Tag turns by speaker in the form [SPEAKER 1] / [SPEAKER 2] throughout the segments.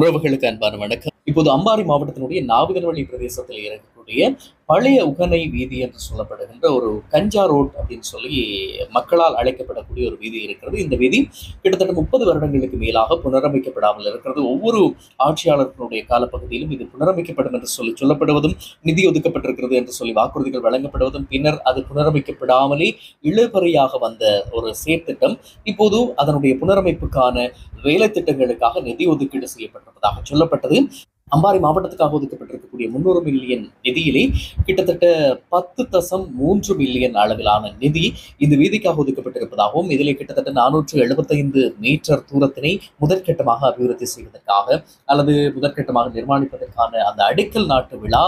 [SPEAKER 1] உறவுகளுக்கு அன்பான வணக்கம். இப்போது அம்பாரி மாவட்டத்தினுடைய நாவிதன்வழி பிரதேசத்தில் இருக்கக்கூடிய பழைய உகனை வீதி என்று சொல்லப்படுகின்ற ஒரு கஞ்சா ரோட் அப்படின்னு சொல்லி மக்களால் அழைக்கப்படக்கூடிய ஒரு வீதி இருக்கிறது. இந்த வீதி கிட்டத்தட்ட முப்பது வருடங்களுக்கு மேலாக புனரமைக்கப்படாமல் இருக்கிறது. ஒவ்வொரு ஆட்சியாளர்களுடைய காலப்பகுதியிலும் இது புனரமைக்கப்படும் என்று சொல்லி சொல்லப்படுவதும் நிதி ஒதுக்கப்பட்டிருக்கிறது என்று சொல்லி வாக்குறுதிகள் வழங்கப்படுவதும் பின்னர் அது புனரமைக்கப்படாமலே இழுபறையாக வந்த ஒரு செயற்திட்டம் இப்போது அதனுடைய புனரமைப்புக்கான வேலை திட்டங்களுக்காக நிதி ஒதுக்கீடு செய்யப்பட்டிருப்பதாக சொல்லப்பட்டது. அம்பாறை மாவட்டத்துக்காக ஒதுக்கப்பட்டிருக்கக்கூடிய முன்னூறு மில்லியன் நிதியிலே கிட்டத்தட்ட பத்து தசம் மூன்று மில்லியன் அளவிலான நிதி இந்த வீதிக்காக ஒதுக்கப்பட்டிருப்பதாகவும் இதிலே கிட்டத்தட்ட நானூற்று எழுபத்தைந்து மீட்டர் தூரத்தினை முதற்கட்டமாக அபிவிருத்தி செய்வதற்காக அல்லது முதற்கட்டமாக நிர்மாணிப்பதற்கான அந்த அடிக்கல் நாட்டு விழா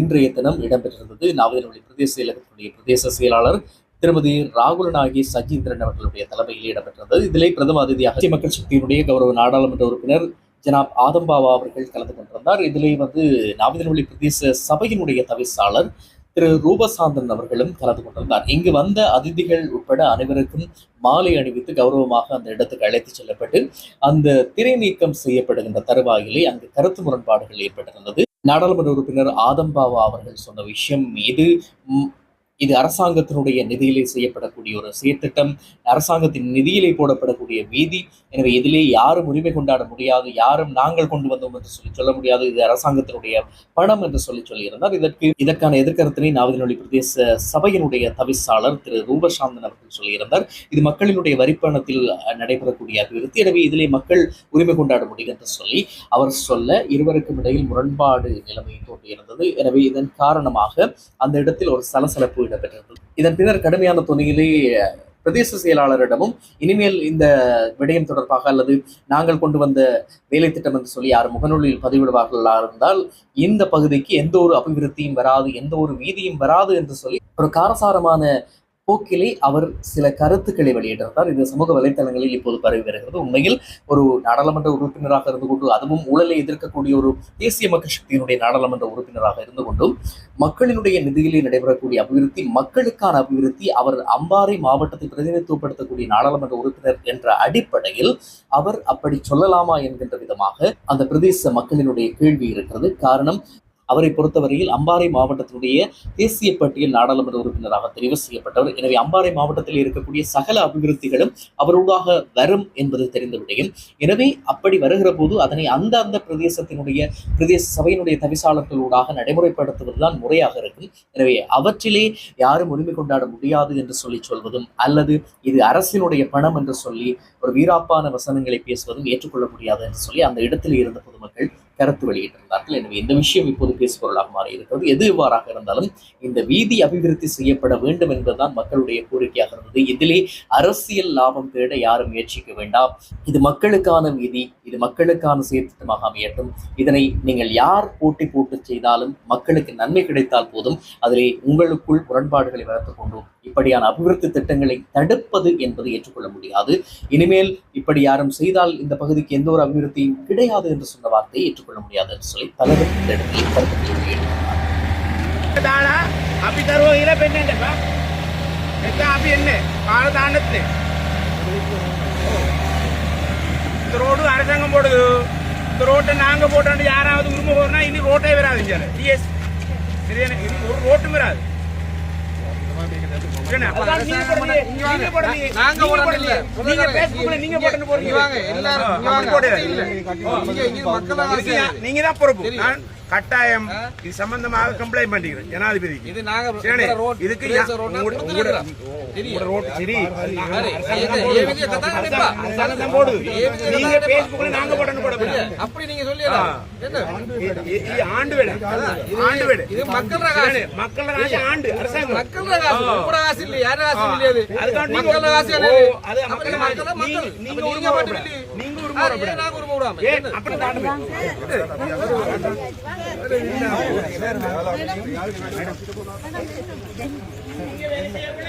[SPEAKER 1] இன்றைய தினம் இடம்பெற்றிருந்தது. நாவதனொழி பிரதேச செயலகத்தினுடைய பிரதேச செயலாளர் திருமதி ராகுலநாயகி சஜீந்திரன் அவர்களுடைய தலைமையில் இடம்பெற்றது. இதிலே பிரதம அதிதியாக மக்கள் சக்தியினுடைய கௌரவ நாடாளுமன்ற உறுப்பினர் ஜனாப் ஆதம்பாவா அவர்கள் கலந்து கொண்டிருந்தார். இதிலே வந்து நாவிதன்வழி பிரதேச சபையினுடைய தவிசாளர் திரு ரூபசாந்தன் அவர்களும் கலந்து கொண்டிருந்தார். இங்கு வந்த அதிதிகள் உட்பட அனைவருக்கும் மாலை அணிவித்து கௌரவமாக அந்த இடத்துக்கு அழைத்து செல்லப்பட்டு அந்த திரை நீக்கம் செய்யப்படுகின்ற தருவாயிலே அங்கு கருத்து முரண்பாடுகள் ஏற்பட்டிருந்தது. நாடாளுமன்ற உறுப்பினர் ஆதம்பாவா அவர்கள் சொன்ன விஷயம் இது இது அரசாங்கத்தினுடைய நிதியிலே செய்யப்படக்கூடிய ஒரு செயற்திட்டம் அரசாங்கத்தின் நிதியிலே போடப்படக்கூடிய வீதி. எனவே இதிலே யாரும் உரிமை கொண்டாட முடியாது யாரும் நாங்கள் கொண்டு வந்தோம் என்று சொல்லி சொல்ல முடியாது. இது அரசாங்கத்தினுடைய பணம் என்று சொல்லி சொல்லியிருந்தார். இதற்கு இதற்கான எதிர்கருத்தினை நாவதினொலி பிரதேச சபையினுடைய தவிசாளர் திரு ரூபசாந்தன் அவர்கள் சொல்லியிருந்தார். இது மக்களினுடைய வரிப்பணத்தில் நடைபெறக்கூடிய அபிவிருத்தி. எனவே இதிலே மக்கள் உரிமை கொண்டாட முடியும் என்று சொல்லி அவர் சொல்ல இருவருக்கும் இடையில் முரண்பாடு நிலைமை தோன்றியிருந்தது. எனவே இதன் காரணமாக அந்த இடத்தில் ஒரு சலசலப்பு இடம்பெற்றது இதன் பின்னர் கடுமையான துணியிலே பிரதேச செயலாளரிடமும் இனிமேல் இந்த விடயம் தொடர்பாக அல்லது நாங்கள் கொண்டு வந்த வேலை திட்டம் என்று சொல்லி யார் முகநூலில் பதிவிடுவார்களா இருந்தால் இந்த பகுதிக்கு எந்த ஒரு அபிவிருத்தியும் வராது எந்த ஒரு வீதியும் வராது என்று சொல்லி ஒரு காரசாரமான போக்கிலே அவர் சில கருத்துக்களை வெளியிட்டிருந்தார். இது சமூக வலைத்தளங்களில் இப்போது பரவி வருகிறது. உண்மையில் ஒரு நாடாளுமன்ற உறுப்பினராக இருந்து கொண்டு அதுவும் ஊழலை எதிர்க்கக்கூடிய ஒரு தேசிய மக்கள் சக்தியினுடைய நாடாளுமன்ற உறுப்பினராக இருந்து கொண்டும் மக்களினுடைய நிதியிலே நடைபெறக்கூடிய அபிவிருத்தி மக்களுக்கான அபிவிருத்தி அவர் அம்பாறை மாவட்டத்தை பிரதிநிதித்துவப்படுத்தக்கூடிய நாடாளுமன்ற உறுப்பினர் என்ற அடிப்படையில் அவர் அப்படி சொல்லலாமா என்கின்ற விதமாக அந்த பிரதேச மக்களினுடைய கேள்வி இருக்கிறது. காரணம் அவரை பொறுத்தவரையில் அம்பாறை மாவட்டத்தினுடைய தேசிய பட்டியல் நாடாளுமன்ற உறுப்பினராக தெரிவு செய்யப்பட்டவர். எனவே அம்பாறை மாவட்டத்தில் இருக்கக்கூடிய சகல அபிவிருத்திகளும் அவரோடாக வரும் என்பது தெரிந்த விடயம் எனவே அப்படி வருகிற போது அதனை அந்த அந்த பிரதேசத்தினுடைய பிரதேச சபையினுடைய தவிசாளர்களூடாக நடைமுறைப்படுத்துவதுதான் முறையாக இருக்கும். எனவே அவற்றிலே யாரும் உரிமை கொண்டாட முடியாது என்று சொல்லி சொல்வதும் அல்லது இது அரசினுடைய பணம் என்று சொல்லி ஒரு வீராப்பான வசனங்களை பேசுவதும் ஏற்றுக்கொள்ள முடியாது என்று சொல்லி அந்த இடத்தில் இருந்த பொதுமக்கள் கருத்து வெளியிட்டிருந்தார்கள். எனவே இந்த விஷயம் இப்போது பேசுபொருளாக மாறி இருக்கிறது எது இவ்வாறாக இருந்தாலும் இந்த வீதி அபிவிருத்தி செய்யப்பட வேண்டும் என்பதுதான் மக்களுடைய கோரிக்கையாக இருந்தது. இதிலே அரசியல் லாபம் தேட யாரும் முயற்சிக்க வேண்டாம். இது மக்களுக்கான வீதி இது மக்களுக்கான சீர்திருத்தமாக அமையட்டும். இதனை நீங்கள் யார் போட்டி போட்டு செய்தாலும் மக்களுக்கு நன்மை கிடைத்தால் போதும். அதிலே உங்களுக்குள் முரண்பாடுகளை வளர்த்துக் கொண்டோம் இப்படியான அபிவிருத்தி திட்டங்களை தடுப்பது என்பதை ஏற்றுக்கொள்ள முடியாது. இனிமேல் இப்படி யாரும் செய்தால் இந்த பகுதிக்கு எந்த ஒரு அபிவிருத்தியும் கிடையாது என்று சொன்ன வார்த்தையை ஏற்றுக்கொள்ள முடியாது என்று சொல்லி தலைவர் இந்த இடத்தில் கருத்துக்களை
[SPEAKER 2] இந்த ரோடு அரசாங்கம் போடுது. இந்த ரோட்டை நாங்க போட்டோம் யாராவது உரிமை போகிறோம்னா இனி ரோட்டே வராது சார் சரியான இனி ஒரு ரோட்டும் வராது. நீங்க போடுறீங்க. நீங்க போறீங்க.
[SPEAKER 3] வாங்க, எல்லாரும் வாங்க.
[SPEAKER 2] போடு.
[SPEAKER 3] இல்ல.
[SPEAKER 2] தான் பொறுப்பு. நான் கட்டாயம் இது சம்பந்தமாக கம்ப்ளைண்ட் பண்ணிக்கிறேன் ஜனாதிபதிக்கு.
[SPEAKER 3] இது நாங்க
[SPEAKER 2] இதுக்கு ரோட் சரி. நீங்க நாங்க போடணும் போட
[SPEAKER 3] அப்படி நீங்க
[SPEAKER 2] ஆண்டு ஆண்டு
[SPEAKER 3] இது மக்கள்
[SPEAKER 2] மக்கள் ராசி ஆண்டு அரசாங்கம்.
[SPEAKER 3] மக்கள் இல்லை, இல்லை.
[SPEAKER 2] அது மக்கள்.
[SPEAKER 3] மக்கள் மக்கள்.
[SPEAKER 2] நீங்க- நீங்க
[SPEAKER 3] அப்ப
[SPEAKER 2] உரிமை
[SPEAKER 3] நீங்க மட்டும்
[SPEAKER 2] விடக்கூடாது.
[SPEAKER 3] இல்லை.
[SPEAKER 2] நீங்க
[SPEAKER 3] ஆ,
[SPEAKER 2] உரிமை
[SPEAKER 3] ஏன்
[SPEAKER 2] விடக்கூடாது.
[SPEAKER 3] நாங்க உரிமை விடாம?
[SPEAKER 2] ஏன்
[SPEAKER 3] என்ன?
[SPEAKER 2] அப்படி காட்டுங்க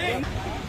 [SPEAKER 4] Thank you.